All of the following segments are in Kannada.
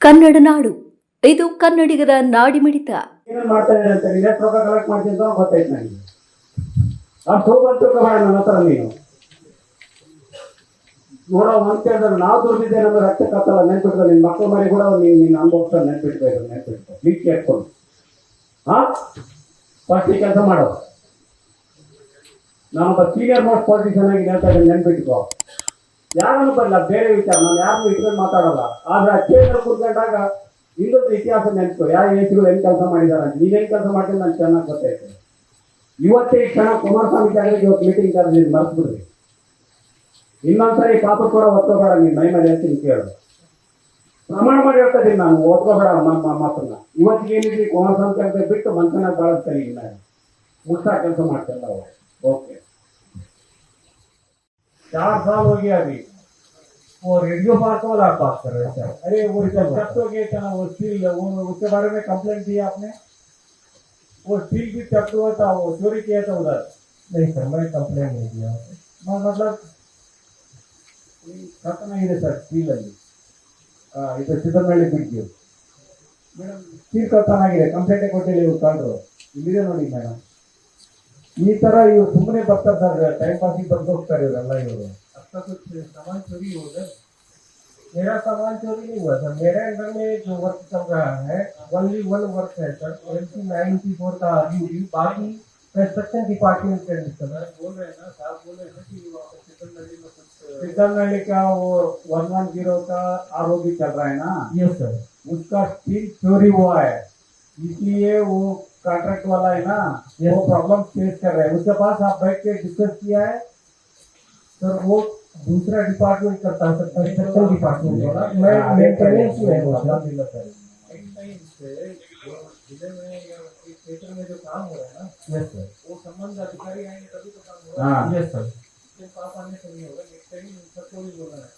ಕನ್ನಡ ನಾಡು. ಇದು ಕನ್ನಡಿಗರ ನಾಡಿ ಮಿಡಿತ. ನೋಡೋ ಅಂತ ಹೇಳಿದ್ರೆ ನಾವು ದುಡ್ಡಿದ್ದೇನೆ ಅಂದ್ರೆ ರಕ್ತ ಕತ್ತಲ್ಲ ನೆನ್ಪಿಟ್ಕೊ ನಿನ್ನ ಮಕ್ಕಳ ಮನೆ ಕೂಡ ನೀನು ನಿನ್ನ ಅನುಭವಿಸ್ತಾರೆ ನೆನ್ಪಿಡ್ಬೇಕು ನೆನ್ಪಿಡ್ತಾರೆ ಪ್ಲೀಸ್ ಕೇಳ್ಕೊಂಡು ಹಾ? ಫಸ್ಟ್ ಕೆಲಸ ಮಾಡೋ. ನಾನೊಬ್ಬ ಸೀನಿಯರ್ ಮೋಸ್ಟ್ ಆಗಿ ಅಂತ ನೆನ್ಪಿಟ್ಕೋ. ಯಾರನ್ನು ಬರಲ್ಲ, ಬೇರೆ ವಿಚಾರ ನಾನು ಯಾರನ್ನು ಇಟ್ಕೊಂಡು ಮಾತಾಡಲ್ಲ. ಆದ್ರೆ ಚೇಂದ್ರ ಇಲ್ಲೊಂದು ಇನ್ನೊಂದು ಇತಿಹಾಸ ನೆನ್ಸ್ಕೊ. ಯಾರು ಏಸಿಗಳು ಹೆಂಗ್ ಕೆಲಸ ಮಾಡಿದಾರ ನೀನ್ ಕೆಲಸ ಮಾಡ್ತೀನಿ ನಾನು ಚೆನ್ನಾಗಿ ಗೊತ್ತಾಯ್ತು ಇವತ್ತೇ ಈ ಕ್ಷಣ ಕುಮಾರಸ್ವಾಮಿ ಜಾಗರಿಗೆ ಇವತ್ತು ಮೀಟಿಂಗ್ ಕರೆದು ಮರ್ಸ್ಬಿಡ್ರಿ ಇನ್ನೊಂದ್ಸರಿ ಪಾಪ ಕೂಡ ಒತ್ಕೋಬೇಡ, ನೀನ್ ಮೈ ಮೇಲೆ ಹೇಳ್ತೀನಿ, ಕೇಳು. ಪ್ರಮಾಣ ಮಾಡಿ ಹೇಳ್ತಿದ್ದೀನಿ ನಾನು ಓದ್ಕೋಬೇಡ ಮಾತನ್ನ. ಇವತ್ತಿಗೆ ಏನಿದ್ರಿ ಕುಮಾರಸ್ವಾಮಿ ಕೆಲಸ ಬಿಟ್ಟು ಬಾಳಿಸ್ತಾರೆ ಈಗ ನಾನು. ಮುಗ್ಸಾ ಕೆಲಸ ಮಾಡ್ತಿಲ್ಲ ಓಕೆ चार साल हो गया अभी वो रेडियो पार्क वाला आप बात कर रहे थे अरे वो चट हो गया था ना वो स्टील वो उसके बारे में कंप्लेंट दिया आपने वो स्टील भी चट हुआ था वो चोरी किया था उधर नहीं सर मैं कंप्लेंट नहीं किया ಮ- मतलब ಕರ್ತನ ಇದೆ ಸರ್ ಸ್ಟೀಲ್ ಅಲ್ಲಿ ಆ, ಇದು ಸಿದ್ದನಹಳ್ಳಿ ಬಿಡ್ತೀವಿ ಮೇಡಮ್ ಸ್ಟೀಲ್ ಕರ್ತನ ಆಗಿದೆ ಕಂಪ್ಲೇಂಟ್ ಕೊಟ್ಟಿಲ್ಲ ಇವ್ರು ಕಳ್ರು ಇಲ್ಲಿದೆ ನೋಡಿ ಮೇಡಮ್ ಈ ತರ ಇವ್ರು ಸುಮ್ಮನೆ ಬರ್ತಾರೆ ಸರ್ ಟೈಮ್ ಪಾಸಿಗೆ ಬಂದು ಹೋಗ್ತಾರೆ ಇವರೆಲ್ಲ ಇವರು आपका कुछ सामान चोरी हो गया मेरा सामान चोरी नहीं हुआ सर मेरे अंडर में जो वर्क चल रहा है ओनली वन वर्क है सर एल नाइनटी फोर का ड्यूटी बाकी कंस्ट्रक्शन डिपार्टमेंट के अंदर सर बोल रहे हैं ना साहब बोल रहे हैं कि वहाँ पे सिद्धनहल्ली में कुछ सिद्धनहल्ली का वो वन वन जीरो का आरोपी चल रहा है ना यस सर उसका स्टील चोरी हुआ है इसलिए वो कॉन्ट्रैक्ट वाला है ना Yes. वो प्रॉब्लम फेस कर रहे हैं। उसके पास आप बैठ के डिस्कस किया है सर वो दूसरा डिपार्टमेंट करता है सर कंस्ट्रक्शन डिपार्टमेंट वाला हाँ, मैं हाँ, मेंटेनेंस में हूँ हाँ, सर ज़िले में या क्षेत्र में जो काम हो। रहा है। ना यस सर वो संबंध अधिकारी आएँगे तभी तो काम होगा हाँ यस सर उसके पास आने से नहीं होगा। नेक्स्ट टाइम सबको भी बोलना है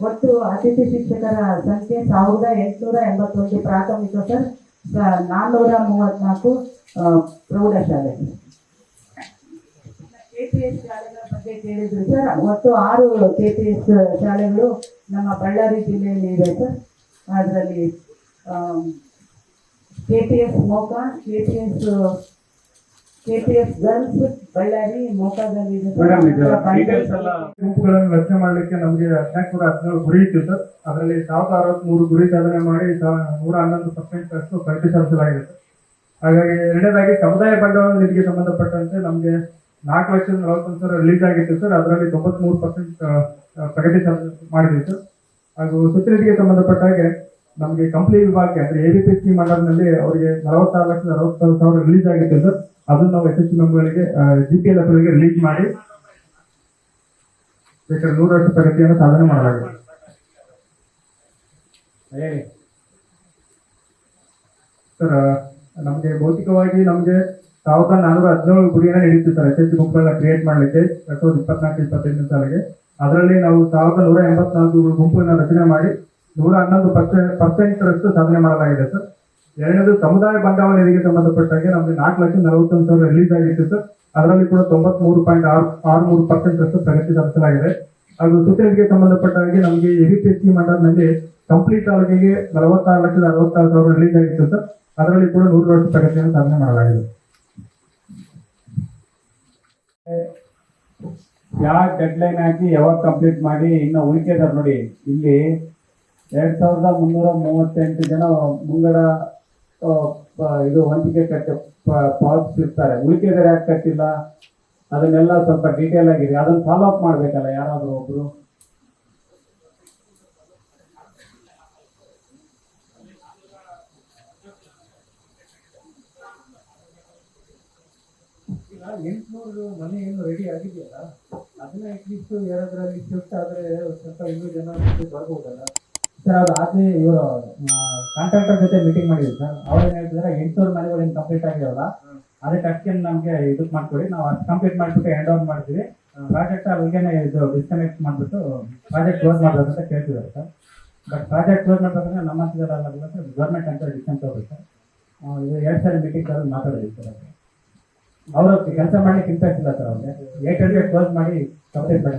ಒಟ್ಟು ಅತಿಥಿ ಶಿಕ್ಷಕರ ಸಂಖ್ಯೆ ಸಾವಿರದ ಎಂಟುನೂರ ಎಂಬತ್ತೊಂದು ಪ್ರಾಥಮಿಕ ಸರ್ ನಾನ್ನೂರ ಮೂವತ್ನಾಲ್ಕು ಕೆ ಪಿ ಎಸ್ ಶಾಲೆಗಳ ಬಗ್ಗೆ ಕೇಳಿದ್ರು ಸರ್. ಒಟ್ಟು ಆರು ಕೆ ಪಿ ಎಸ್ ಶಾಲೆಗಳು ನಮ್ಮ ಬಳ್ಳಾರಿ ಜಿಲ್ಲೆಯಲ್ಲಿ ಇದೆ ಸರ್. ಅದರಲ್ಲಿ KPS Moka KPS KPS girls Ballari ಮೋಕಾದಲ್ಲಿ ಇದೆ ಸರ್. ಮೇಡಮ್ ಇದು ಡೀಟೇಲ್ಸ್ ಎಲ್ಲ ಗುಂಪುಗಳನ್ನು ರಚನೆ ಮಾಡಲಿಕ್ಕೆ ನಮಗೆ ಹದಿನಾಲ್ಕು ನೂರ ಹದಿನೇಳು ಗುರಿ ಇತ್ತು ಸರ್. ಅದರಲ್ಲಿ ಸಾವಿರದ ಅರವತ್ಮೂರು ಗುರಿ ಸಾಧನೆ ಮಾಡಿ ನೂರ ಹನ್ನೊಂದು ಪರ್ಸೆಂಟ್ ಅಷ್ಟು ಪ್ರಗತಿ ಸಾಧಿಸಲಾಗಿದೆ ಸರ್. ಹಾಗಾಗಿ ಎರಡನೇದಾಗಿ ಸಮುದಾಯ ಬಂಡವಾಳ ನಿಧಿಗೆ ಸಂಬಂಧಪಟ್ಟಂತೆ ನಮಗೆ ನಾಲ್ಕು ಲಕ್ಷದ ನಲವತ್ತೊಂದು ಸಾವಿರ ರಿಲೀಸ್ ಆಗಿತ್ತು ಸರ್. ಅದರಲ್ಲಿ ತೊಂಬತ್ಮೂರು ಪರ್ಸೆಂಟ್ ಪ್ರಗತಿ ಮಾಡಿದ್ವಿ ಸರ್. ಹಾಗೂ ಸುತ್ತನಿಧಿಗೆ ಸಂಬಂಧಪಟ್ಟ ಹಾಗೆ ನಮಗೆ ಕಂಪ್ಲಿ ವಿಭಾಗಕ್ಕೆ ಅಂದ್ರೆ ಎ ಬಿ ಪಿ ಸ್ಕೀಮ್ ಅಂಡರ್ನಲ್ಲಿ ಅವರಿಗೆ ನಲವತ್ತಾರು ಲಕ್ಷದ ಅರವತ್ತಾರು ಸಾವಿರ ರಿಲೀಸ್ ಆಗಿತ್ತು ಸರ್ ಅದನ್ನು ನಾವು ಎಸ್ ಎಸ್ ಸಿ ಮೆಂಬರ್ಗಳಿಗೆ ಜಿ ಪಿ ಎಲ್ ಎಫ್ಗಳಿಗೆ ರಿಲೀಸ್ ಮಾಡಿ ಬೇಕಾದ್ರೆ ನೂರಷ್ಟು ಪ್ರಗತಿಯನ್ನು ಸಾಧನೆ ಮಾಡಲಾಗಿದೆ. ಸರ್ ನಮಗೆ ಭೌತಿಕವಾಗಿ ನಮಗೆ ಸಾವಿರದ ನಾನೂರ ಹದಿನೇಳು ಗುರಿಯನ್ನು ನೀಡಿತ್ತು ಸರ್ ಎಸ್ ಎಸ್ ಸಿ ಗುಂಪುಗಳನ್ನ ಕ್ರಿಯೇಟ್ ಮಾಡಲಿಕ್ಕೆ ಎರಡ್ ಸಾವಿರದ ಇಪ್ಪತ್ನಾಲ್ಕು ಇಪ್ಪತ್ತೈದನೇ ಸಾಲಿಗೆ. ಅದರಲ್ಲಿ ನಾವು ಸಾವಿರದ ನೂರ ಎಂಬತ್ನಾಲ್ಕು ಗುಂಪುಗಳನ್ನ ರಚನೆ ಮಾಡಿ ನೂರ ಹನ್ನೊಂದು ಪರ್ಸೆಂಟ್ ಪರ್ಸೆಂಟ್ರಷ್ಟು ಸಾಧನೆ ಮಾಡಲಾಗಿದೆ, ಸರ್. ಎರಡನೇದು, ಸಮುದಾಯ ಬಂಡವಾಳ ನಿಧಿಗೆ ಸಂಬಂಧಪಟ್ಟಾಗೆ ನಮಗೆ ನಾಲ್ಕು ಲಕ್ಷ ನಲವತ್ತೊಂದು ಸಾವಿರ ರಿಲೀಸ್ ಆಗಿತ್ತು, ಸರ್. ಅದರಲ್ಲಿ ಕೂಡ ತೊಂಬತ್ಮೂರು ಪಾಯಿಂಟ್ ಆರು ಆರು ಮೂರು ಪರ್ಸೆಂಟ್ ಅಷ್ಟು ಪ್ರಗತಿ ಸಾಧಿಸಲಾಗಿದೆ. ಹಾಗೂ ಸುತ್ತಿಗೆ ಸಂಬಂಧಪಟ್ಟ ಹಾಗೆ ನಮಗೆ ಸಿ ಮಂಡಲ್ನಲ್ಲಿ ಕಂಪ್ಲೀಟ್ ತಾಲೂಕಿಗೆ ನಲವತ್ತಾರು ಲಕ್ಷದ ಅರವತ್ತಾರು ಸಾವಿರ ರಿಲೀಸ್ ಆಗಿತ್ತು, ಸರ್. ಅದರಲ್ಲಿ ಕೂಡ ನೂರರಷ್ಟು ಪ್ರಗತಿಯನ್ನು ಸಾಧನೆ ಮಾಡಲಾಗಿದೆ. ಯಾವ ಡೆಡ್ ಲೈನ್ ಹಾಕಿ ಯಾವಾಗ ಕಂಪ್ಲೀಟ್ ಮಾಡಿ, ಇನ್ನು ಉಳಿಕೆದಾರ ನೋಡಿ, ಇಲ್ಲಿ ಎರಡ್ ಸಾವಿರದ ಮುನ್ನೂರ ಮೂವತ್ತೆಂಟು ಜನ ಮುಂಗಡ ಇದು ಹೊಂದಿಕೆ ಕಟ್ಟಿ ಪಾವತಿಸಿರ್ತಾರೆ ಉಳಿಕೆದರೆ ಯಾಕೆ ಕಟ್ಟಿಲ್ಲ? ಅದನ್ನೆಲ್ಲ ಸ್ವಲ್ಪ ಡೀಟೇಲ್ ಆಗಿದೆ ಅದನ್ನ ಫಾಲೋ ಅಪ್ ಮಾಡ್ಬೇಕಲ್ಲ ಯಾರಾದರೂ ಒಬ್ರು? ಎಂಟ್ನೂರು ಮನೆ ಏನು ರೆಡಿ ಆಗಿದೆಯಲ್ಲ, ಅದನ್ನ ಅಟ್ಲೀಸ್ಟ್ ಯಾರಾದ್ರಲ್ಲಿ ಶಿಫ್ಟ್ ಆದ್ರೆ ಸ್ವಲ್ಪ ಇನ್ನೂ ಜನ ಬರ್ಬೋದಲ್ಲ? ಸರ್, ಅದು ಆದ್ರೆ ಇವರು ಕಾಂಟ್ರಾಕ್ಟರ್ ಜೊತೆ ಮೀಟಿಂಗ್ ಮಾಡಿದ್ವಿ ಸರ್. ಅವ್ರು ಏನ್ ಹೇಳ್ತಿದ್ರೆ, ಎಂಟುನೂರು ಮನೆಗಳು ಏನು ಕಂಪ್ಲೀಟ್ ಆಗಿರಲ್ಲ. ಅದಕ್ಕೆ ಅಷ್ಟೇ ನಮಗೆ ಇದಕ್ಕೆ ಮಾಡ್ಕೊಡಿ. ನಾವು ಅಷ್ಟು ಕಂಪ್ಲೀಟ್ ಮಾಡಿಬಿಟ್ಟು ಹ್ಯಾಂಡ್ ಓವರ್ ಮಾಡ್ತೀವಿ ಪ್ರಾಜೆಕ್ಟ್ ಅವ್ರಿಗೆ ಇದು ಡಿಸ್ಕನೆಕ್ಟ್ ಮಾಡಿಬಿಟ್ಟು ಪ್ರಾಜೆಕ್ಟ್ ಕ್ಲೋಸ್ ಮಾಡ್ಬೇಕು ಅಂತ ಕೇಳ್ತಿದ್ದಾರೆ ಸರ್. ಬಟ್ ಪ್ರಾಜೆಕ್ಟ್ ಕ್ಲೋಸ್ ಮಾಡ್ಬೇಕಂದ್ರೆ ನಮ್ಮ ಹತ್ತಿರಲ್ಲ ಸರ್. ಗೌರ್ಮೆಂಟ್ ಅಂತ ಡಿಸ್ಕನ್ ತಗೋಬೇಕು ಸರ್. ಇದು ಎರಡು ಸಾರಿ ಮೀಟಿಂಗ್ ಅಲ್ಲಿ ಮಾತಾಡಿದ್ವಿ ಸರ್ ಅದು ಅವರು ಕೆಲಸ ಮಾಡ್ಲಿಕ್ಕೆ ಇಂಟ್ರೆಸ್ಟ್ ಇಲ್ಲ ಸರ್ ಅವ್ರಿಗೆ. ಏಟ್ ಹಂಡ್ರೆಡ್ ಕ್ಲೋಸ್ ಮಾಡಿ ಕಂಪ್ಲೀಟ್ ಮಾಡಿ